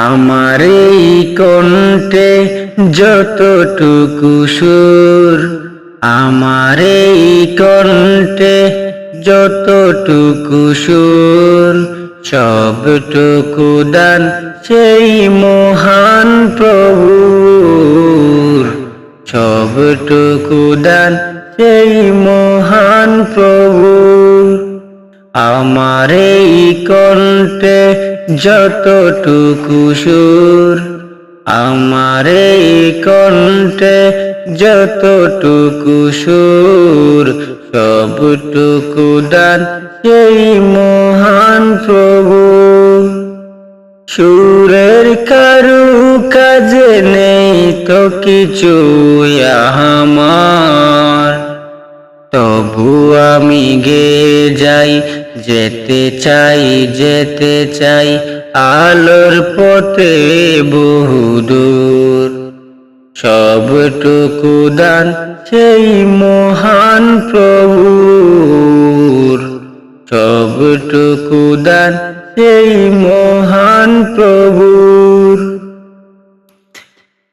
আমার এই কণ্ঠে যতটুকু সুর, আমার এই কণ্ঠে যতটুকু সুর, সবটুকু দান সেই মহান প্রভুর, সবটুকু দান সেই মহান প্রভুর। আমার এই কণ্ঠে যতটুকু সুর আমার এই কণ্ঠে যতটুকু সুর, সবটুকু দান সেই মহান প্রভু। সুরের কারু কাজে নেই তো কিছু আমার, তবু আমি গে যাই যেতে চাই যেতে চাই, আলোর পথে বহুদূর। সবটুকু দান সেই মহান প্রভুর। সবটুকু দান সেই মহান প্রভুর।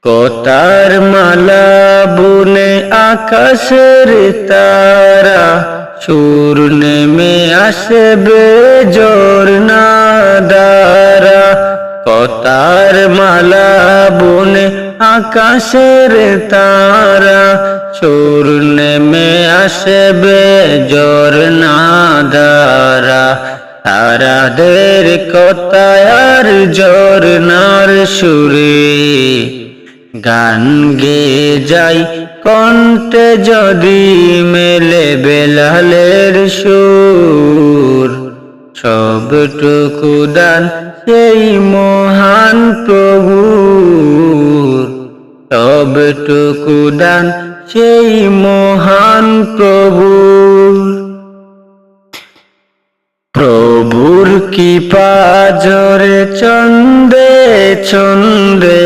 কতার মালা বুনে আকাশের তারা সুর নেমে আসবে জোর না কতার মালা বুনে আকাশের তারা। সুর নেমে আসবে জোর না দ্বারা তারাদের কথায় আর জোর নার সুরে। গান গে যাই কণ্ঠে যদি মেলে বেলালের সুর, সবটুকু দান সেই মহান প্রভুর। সবটুকু দান সেই মহান প্রভুর। প্রভুর কি পাজরে চন্দে চন্দে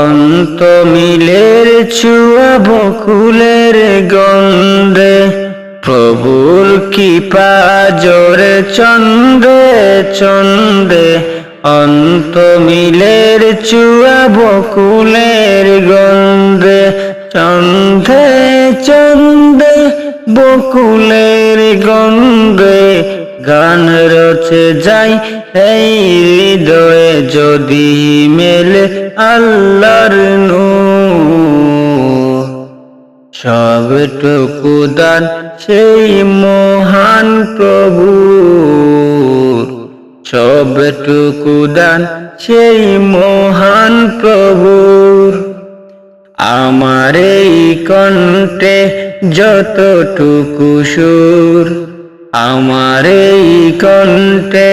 অন্ত মিলের ছুয়া বকুলের গন্ধে। প্রভুর কি পাজরে চন্দে চন্দে অন্ত মিলের চুয়া বকুলের গন্ধে চন্দে চন্দে বকুলের গন্ধে গান রচে যাই এই হৃদয়ে যদি মেলে আল্লাহর নূর। সবটুকু দান সেই মহান প্রভুর সবটুকু দান সেই মহান প্রভুর আমার এই কণ্ঠে যতটুকু সুর, আমার এই কণ্ঠে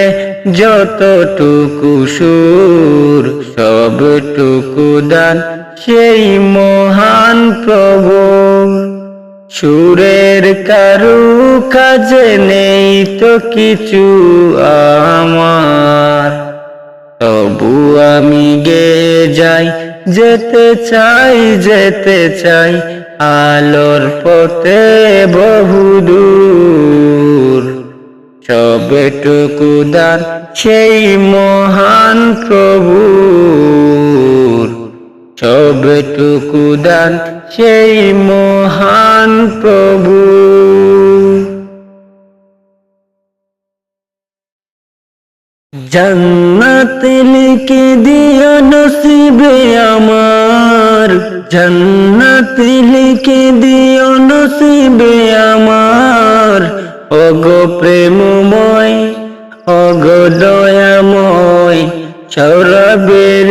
যতটুকু সুর সবটুকু দান সেই মহান প্রভু। সুরের কারু কাজে নেই তো কিছু আমার। তবু আমি গে যাই, যেতে চাই যেতে চাই, আলোর পথে বহুদূর সবটুকু দান সেই মহান প্রভুর। সবটুকু দান সেই মহান প্রভু। জন্নত লিখে দিও নসিবে আমার। জন্নত লিখে দিও নসিবে আমার। ওগো প্রেমময়, ওগো দয়াময় সৌরভের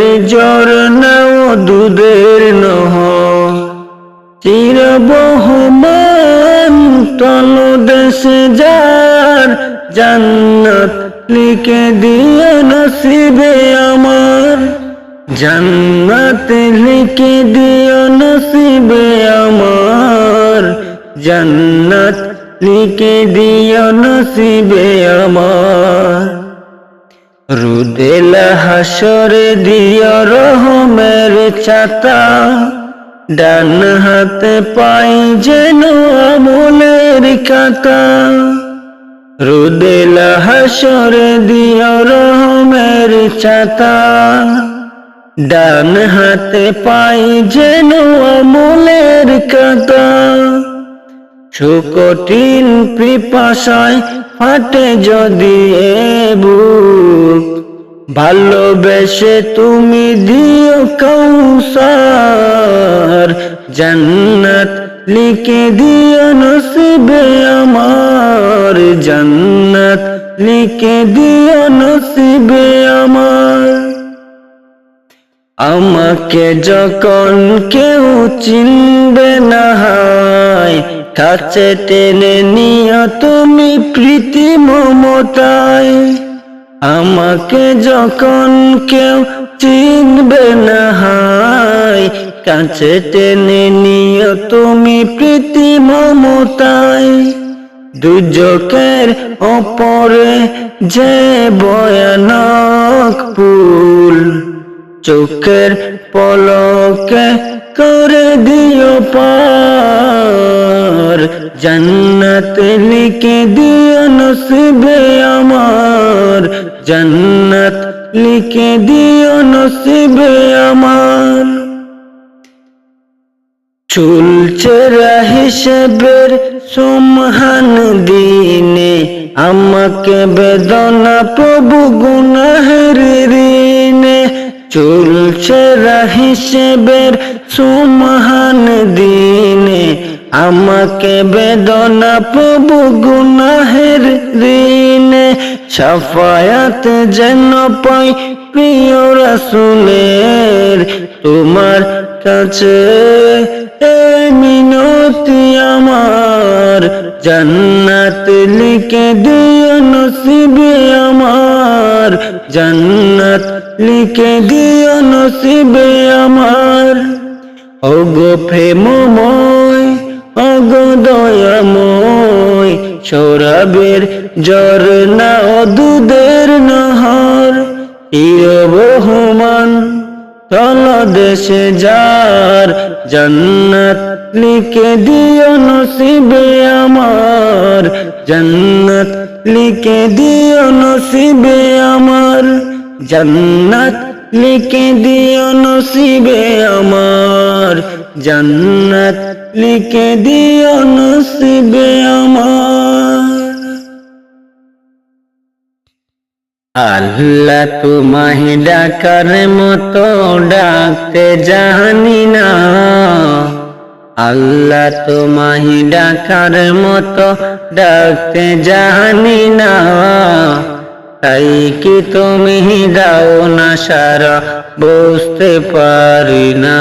নাও দুধের নহ। চিরবহমান তল দেশে যার জান্নাত লিখে দিয়ে নসিবে আমার। জান্নাত লিখে দিও নসিবে আমার। জান্নাত লিখে দিও নসিবে আমার। রুদেলা হাসরে দিও রহমের ছাতা ডান হাতে পাই যেন আমলের কাতা রুদেলা হাসরে দিও রহমের ছাতা ডান হাতে পাই যেন আমলের কাদা সুকঠিন পিপাসায় ফাটে যদি এ বুক ভালোবেসে তুমি দিও কৌসার জান্নাত লিখে দিও নসিবে আমার। জন্নত লিখে দিও নসিবে আমার। আমাকে যখন কেউ চিনবে না হয়, কাছে টেনে নিও তুমি প্রীতি মমতায়। আমাকে যখন কেউ চিনবে না হয়, কাছে টেনে নিও তুমি প্রীতি মমতায়। দুজকের ওপরে যে ভয়ানক ফুল চোখের পলকে করে দিও পার। জান্নাত লিখে দিও নসিবে আমার জান্নাত লিখে দিও নসিবে আমার। চুলচেরা হিসেবের সুমহান দিনে, আমাকে বেদনা প্রভু গুনাহের ঋণে। চুলচেরা হিসেবের সুমহান দিনে আমাকে বেদনা, প্রভু গুনাহের ঋণে সাফায়াত যেন পাই প্রিয় রাসুলের। তোমার কাছে মিনতি আমার, জান্নাত লিখে দিও নসিবে আমার, জান্নাত লিখে দিও নসিবে আমার। ওগো প্রেমময় ওগো দয়াময় সৌরভের জ্বর না দুধের নহর। চিরবহমান তল দেশে যার জান্নাত লিখে দিও নসিবে আমার। জন্নত লিখে দিও নসিবে আমার। জন্নত লিখে দিও নসিবে আমার। জান্নাত লিখে দিও নসিবে আমার। আল্লাহ তোমায় ডাকার মতো ডাকতে জানি না। আল্লাহ তোমায় ডাকার মতো ডাকতে জানি না। তাই কি তুমি দাও না সারা, বুঝতে পারি না।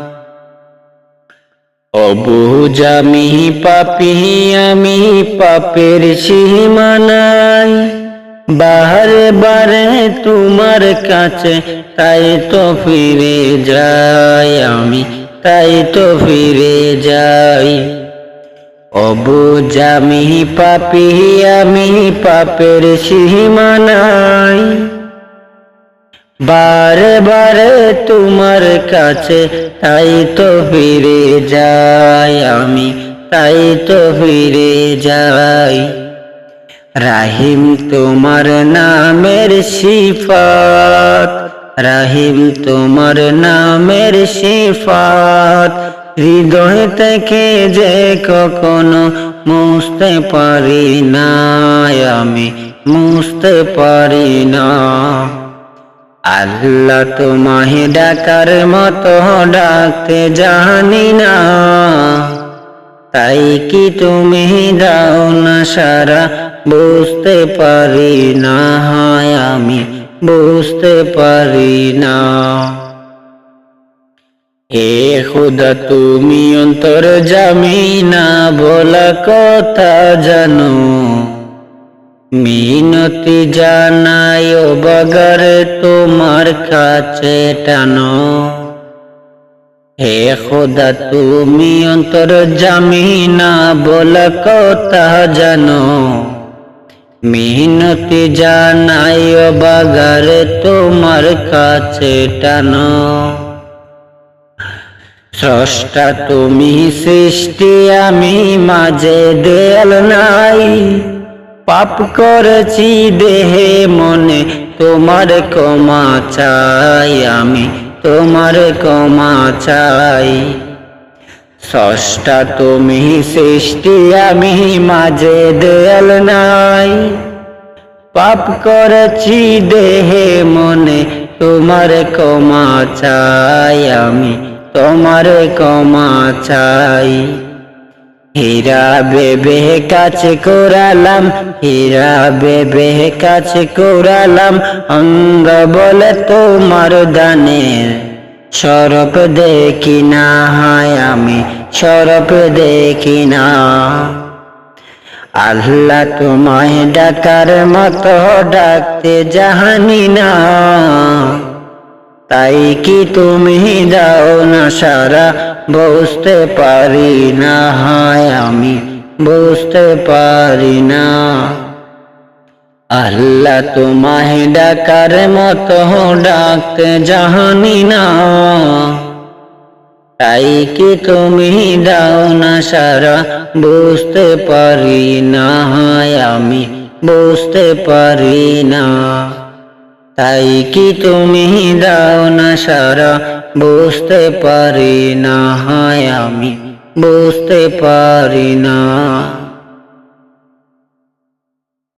অবুজামি পাপি, আমি পাপের সীমানায়। বারে বারে তোমার কাছে তাই তো ফিরে যাই আমি, তাই তো ফিরে যাই। অবুজামি পাপি, আমি পাপের সীমানায়। বারে বারে তোমার কাছে, তাই তো ফিরে যাই আমি, তাই তো ফিরে যাই। রাহিম তোমার নামের সিফাত রাহিম তোমার নামের সিফাত হৃদয় থেকে যে কখনো মুছতে পারি না আমি, মুছতে পারি না। আল্লাহ তোমায় ডাকার মতো ডাকতে জানি না। তাই কি তুমি দাও না সারা? বুঝতে পারি না হয় আমি, বুঝতে পারি না। হে খুদা তুমি অন্তর জামি না বলা কথা জানো। মিনতি জানাই বাগার তোমার কাছে টানো। হে খোদা, তুমি অন্তর জামিনা বল কথা জানো। মিনতি জানাই বাগারে তোমার কাছে টানো। স্রষ্টা, তুমি সৃষ্টি, আমি মাঝে দেয়াল নাই। পাপ করেছি দেহে মনে, তোমার ক্ষমা চাই আমি, তোমার ক্ষমা চাই। স্রষ্টা তুমি, সৃষ্টি আমি, মাঝে দেয়াল নাই। পাপ করেছি দেহে মনে, তোমার ক্ষমা চাই আমি, তোমার ক্ষমা চাই। হীরা বেবে কাছে কোরালাম, হীরা বেবে কাছে কোরালাম, অঙ্গ বলে তোমার দানের। সরপ দেখি না হয় আমি সরপ দেখি না। আল্লাহ তোমায় ডাকার মতো ডাকতে জাহানি না। তাই কি তুমি দাও না সারা বুঝতে পারি না, হায় আমি বুঝতে পারি না। আল্লাহ তোমায় ডাকার মতো ডাকতে জাহানি না। তাই কি তুমি দাও না সারা, বুঝতে পারি না, হায় আমি বুঝতে পারি না। তাই কি তুমি দাও না সারা? বুঝতে পারি না হায় আমি। বুঝতে পারি না।